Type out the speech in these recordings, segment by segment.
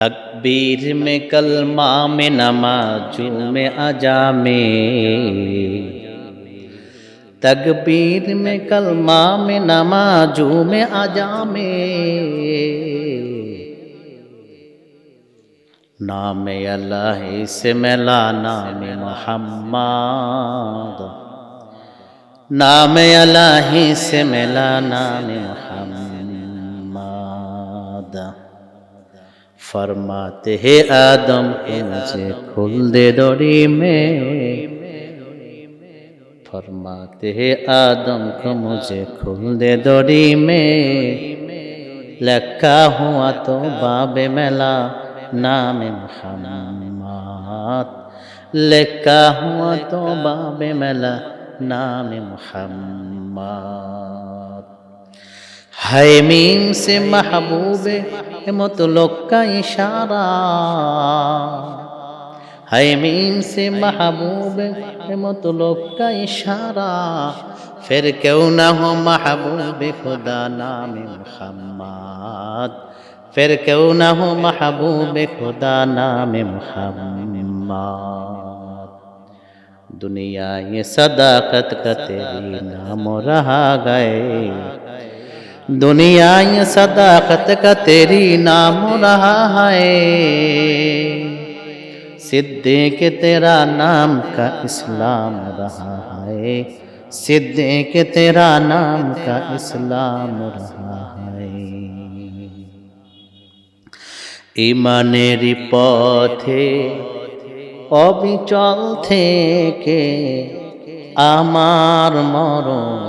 तकबीर में कलमा में नमाजू में अजा में तकबीर में कलमा में नमाजू में अजा में नाम अल्लाह से मिला नाम मोहम्मद नाम अल्लाह से मिला नाम मोहम्मद फरमाते हैं आदम के मुझे खुल दे दौड़ी में फरमाते हैं आदम को मुझे खुल दे दौड़ी में लक्का हुआ तो बाबे मेला नाम मोहम्मद लक्का हुआ तो बाबे मेला नाम मोहम्मद है मीम से महबूब मतलक का इशारा है मीम से महबूब मतलक का इशारा फिर क्यों ना हो महबूब खुदा नाम मोहम्मद फिर क्यों ना हो महबूब खुदा नाम मोहम्मद दुनिया ये सदाकत का तेरी नाम रहा गए दुनिया ये सदाकत का तेरी नाम रहा है सिद्दीक तेरा नाम का इस्लाम रहा है सिद्दीक तेरा नाम का इस्लाम रहा है ইমানের পথে অবিচল থেকে আমার মরণ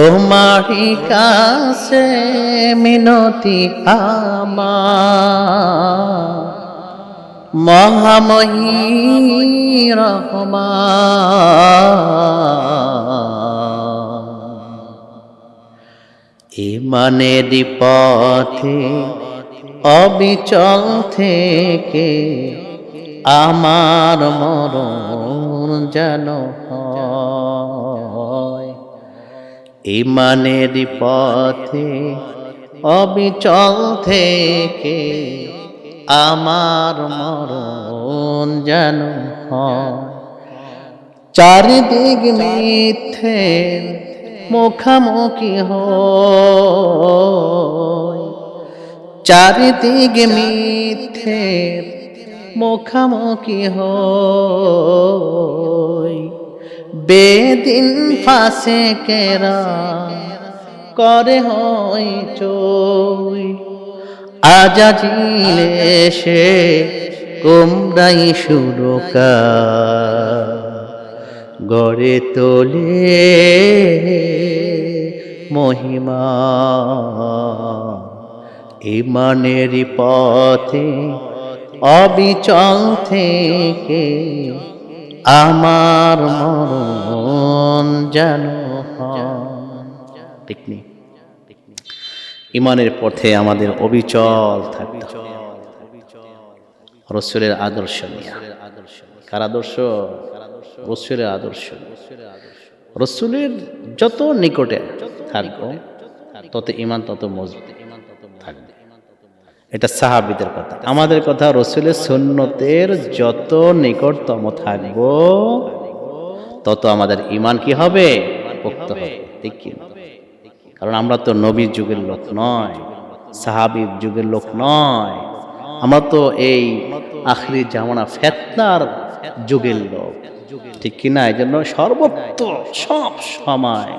তোমারই কাছে মিনতি আমার। মহাময়ী রহমান। ইমানের পথে অবিচল থেকে আমার মরণ যেন ইমানের পথে অবিচল থেকে আমার মরণ যেন চারিদিক মিথ্যে মুখামুখি হয়। চারিদিক মিথ্যে মুখামুখি হই বেদিন ফাঁসে কেরা করে হই চই আজাজিলে সে কুমড়াই সুরকা গড়ে তোলে মহিমা। ইমানের পথে অবিচল থেকে আমার মরণ যেন ঠিক নেই ইমানের পথে আমাদের অবিচল থাকতে। রসুলের আদর্শ নিয়ে। কার আদর্শ? রসুলের আদর্শ। রসুলের যত নিকটে থাকব তত ইমান, তত মজবুত। এটা সাহাবিদের কথা। আমাদের কথা রসুলের সুন্নতের যত নিকটতম থাকব, তত আমাদের ইমান কি হবে? পোক্ত হবে। ঠিক কি? কারণ আমরা তো নবীর যুগের লোক নয়, সাহাবির যুগের লোক নয়। আমরা তো এই আখরি জামানা ফেতনার যুগের লোক। ঠিক কিনা এই জন্য সর্বত্র সব সময়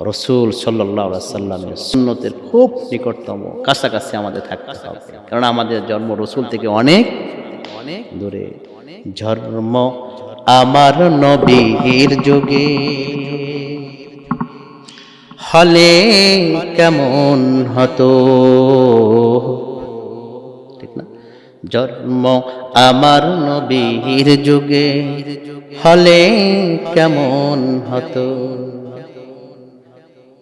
রসুল সাল্লাহ সাল্লামের সুন্নতের খুব নিকটতম, কাছাকাছি আমাদের থাকতে হবে। কারণ আমাদের জন্ম রসুল থেকে অনেক অনেক দূরে। জন্ম আমার নবীর যুগে। হলে কেমন হতো? ঠিক না? জন্ম আমার নবীর যুগে। হলে কেমন হতো?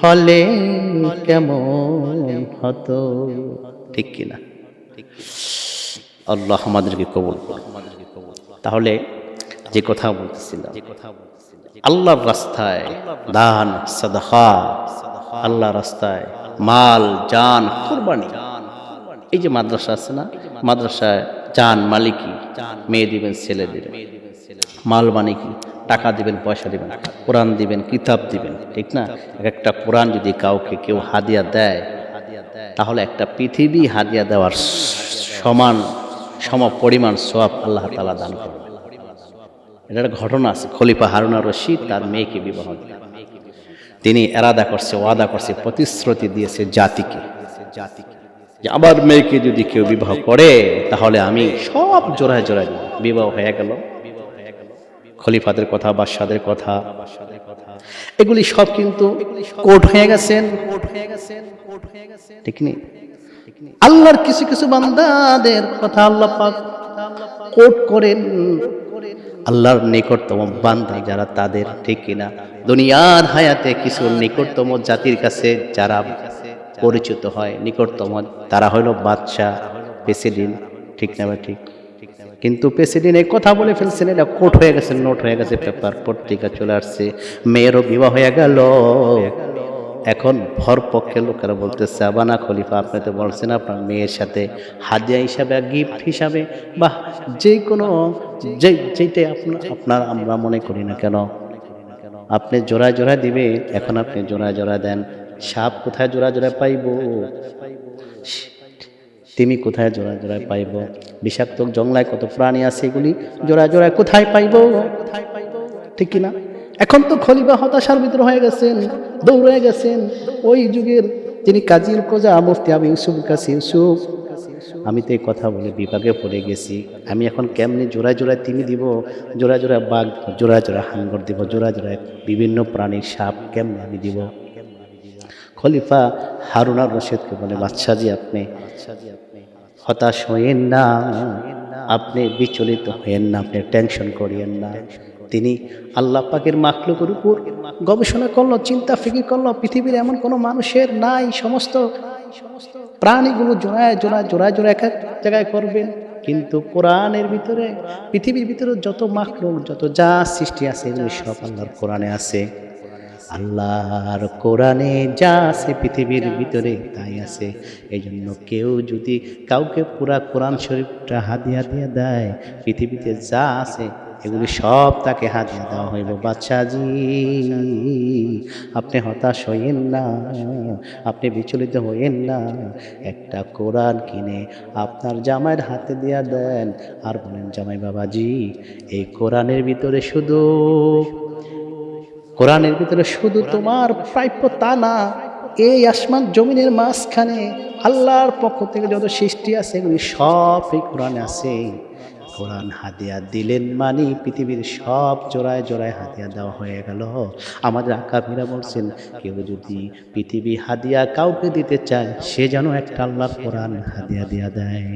হলে কেমন হতো? ঠিক কিনা? আল্লাহ আমাদেরকে কবুল। তাহলে যে কথা বলতেছিলাম, আল্লাহর রাস্তায় দান সাদাখা আল্লাহর রাস্তায় মাল, জান, কুরবানি। এই যে মাদ্রাসা আছে না, মাদ্রাসায় চান মালিকি মেয়ে দিবেন, ছেলে দিবেন। মাল মালিকি টাকা দিবেন, পয়সা দিবেন, কোরআন দিবেন, কিতাব দিবেন, ঠিক না? এক একটা কোরআন যদি কাউকে কেউ হাদিয়া দেয়, তাহলে একটা পৃথিবী হাদিয়া দেওয়ার সমান সম পরিমাণ সব আল্লাহ তালা দান করবে এটা একটা ঘটনা আছে। খলিফা হারুনা রশিদ তার মেয়েকে বিবাহ দিলেন। তিনি এরাদা করছে, ওয়াদা করছে, প্রতিশ্রুতি দিয়েছে জাতিকে জাতিকে যে আমার মেয়েকে যদি কেউ বিবাহ করে, তাহলে আমি সব জোড়ায় জোড়ায়। বিবাহ হয়ে গেল। খলিফাদের কথা, বাদশাদের কথা। এগুলি সব কিন্তু কোর্ট হয়ে গেছেন। কোর্ট হয়ে গেছেন কোর্ট হয়ে ঠিক নেই? আল্লাহর কিছু কিছু বান্দাদের কথা আল্লাহ পাক কোর্ট করেন। আল্লাহর নিকটতম বান্দা যারা তাদের ঠিক কিনা। দুনিয়ার হায়াতে কিছু নিকটতম জাতির কাছে যারা পরিচিত হয়, নিকটতম, তারা হইল বাদশাহ, প্রেসিডেন্ট, ঠিক না ঠিক? কিন্তু প্রেসিডেন্ট এই কথা বলে ফেলছেন এটা কোর্ট হয়ে গেছে, নোট হয়ে গেছে, পেপার পত্রিকা চলে আসছে। মেয়েরও বিবাহ হয়ে গেল। এখন ভর পক্ষে লোকেরা বলতেছে, আবানা খলিফা, আপনি তো বলছেন আপনার মেয়ের সাথে হাদিয়া হিসাবে গিফট হিসাবে বা যে কোনো, যে যেটাই আপনার আপনার আমরা মনে করি না কেন? আপনি জোড়া জোড়া দিবে, এখন আপনি জোড়া জোড়া দেন। সাপ কোথায় জোড়া জোড়া পাইব? তিমি কোথায় জোড়া জোড়ায় পাইব? বিষাক্ত জংলায় কত প্রাণী আছে এগুলি জোড়া জোড়ায় কোথায় পাইব? কোথায় পাইব ঠিক কিনা? এখন তো খলিফা হতাশার ভিতর হয়ে গেছেন, দৌড়ে গেছেন। ওই যুগের তিনি কাজীর কোজা আবু ইউসুফ কাছে ইউসুফ। আমি তো এই কথা বলে বিভাগে পড়ে গেছি। আমি এখন কেমনি জোড়ায় জোড়ায় তিমি দিব? জোড়া জোড়া বাঘ জোড়া জোড়া হাঙ্গর দিব জোড়া জোড়ায় বিভিন্ন প্রাণীর সাপ কেমনি আমি দিব? খলিফা হারুনার রশিদকে বলে বাদশাজি আপনি হতাশ হইয়েন না। আপনি বিচলিত হইয়েন না, আপনি টেনশন করিয়েন না। তিনি আল্লাহ পাকের মাখলুকের উপর গবেষণা করল, চিন্তা ফিকির করল, পৃথিবীর এমন কোনো মানুষের নাই, সমস্ত প্রাণীগুলো জোড়ায় জোড়ায় জোড়ায় জোড়ায় এক এক জায়গায় করবেন কিন্তু কোরআনের ভিতরে, পৃথিবীর ভিতরে যত মাখলুক, যত যা সৃষ্টি আছে, এগুলো সব আল্লাহর কোরআনে আছে। আল্লাহর কোরআনে যা আছে পৃথিবীর ভিতরে তাই আছে। এই জন্য কেউ যদি কাউকে পুরা কোরআন শরীফটা হাদিয়া দিয়ে দেয় পৃথিবীতে যা আছে এগুলি সব তাকে হাদিয়া দেওয়া হইব। বাচ্চাজি আপনি হতাশ হইয়েন না আপনি বিচলিত হইয়েন না। একটা কোরআন কিনে আপনার জামাইয়ের হাতে দিয়া দেন। আর বলেন জামাই বাবাজি এই কোরআনের ভিতরে শুধু কোরআনের ভিতরে শুধু তোমার প্রাপ্য তা না এই আসমান জমিনের মাঝখানে আল্লাহর পক্ষ থেকে যত সৃষ্টি আছে এগুলি সব এই কোরআনে আছে। কোরআন হাদিয়া দিলেন মানে পৃথিবীর সব জোড়ায় জোড়ায় হাতিয়া দেওয়া হয়ে গেল। আমাদের আকাবিরা বলছেন কেউ যদি পৃথিবী হাদিয়া কাউকে দিতে চায় সে যেন একটা আল্লাহর কোরআন হাদিয়া দিয়া দেয়।